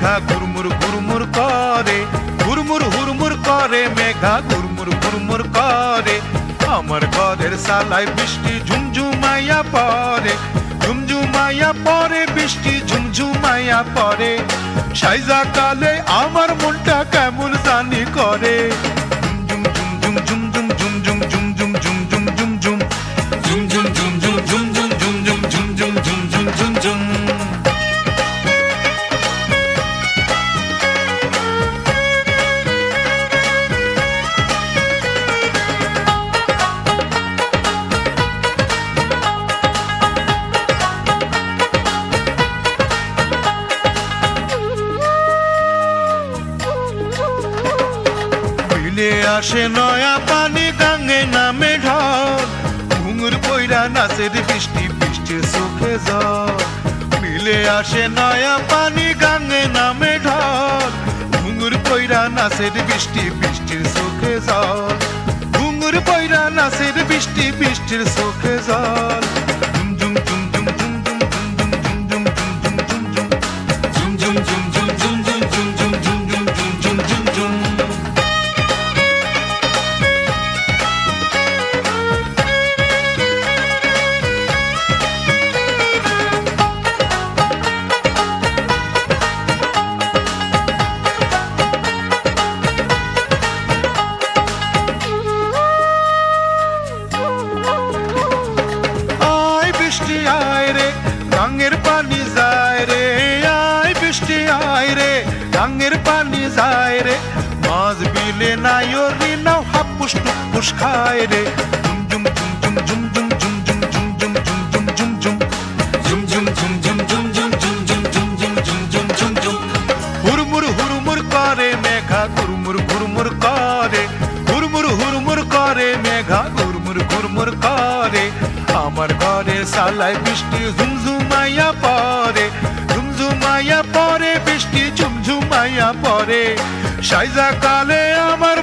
মেঘা গুরমুর গুরমুর করে গুরমুর হুরমুর করে, মেঘা গুরমুর গুরমুর করে। আমার ঘরের সালাই বৃষ্টি ঝুমঝুমাইয়া পরে ঝুমঝুমাইয়া পরে বৃষ্টি ঝুমঝুমাইয়া পরে সাইজা কালে আমার বিলে আসে নয়া পানি গাঙ্গে নামে ঢল। ঘুঙুর পইরা নাচের বৃষ্টি বৃষ্টির সুখে জল। মিলে আসে নয়া পানি গাঙ্গে নামে ঢল। ঘুঙুর পইরা নাচের বৃষ্টি বৃষ্টির সুখে জল। ঘুঙুর পইরা নাচের বৃষ্টি, বৃষ্টির সুখে জল। আয় রে গাঙ্গের পানি যায় রে আয় বৃষ্টি আয় রে গাঙ্গের পানি যায় রে মাছ বিলে নাই নাও হাপুস টুপুস খায় রে ঘরে সালাই বৃষ্টি ঝুমঝুমাইয়া পরে ঝুমঝুমাইয়া পরে বৃষ্টি ঝুমঝুমাইয়া পরে সাইজা কালে আমার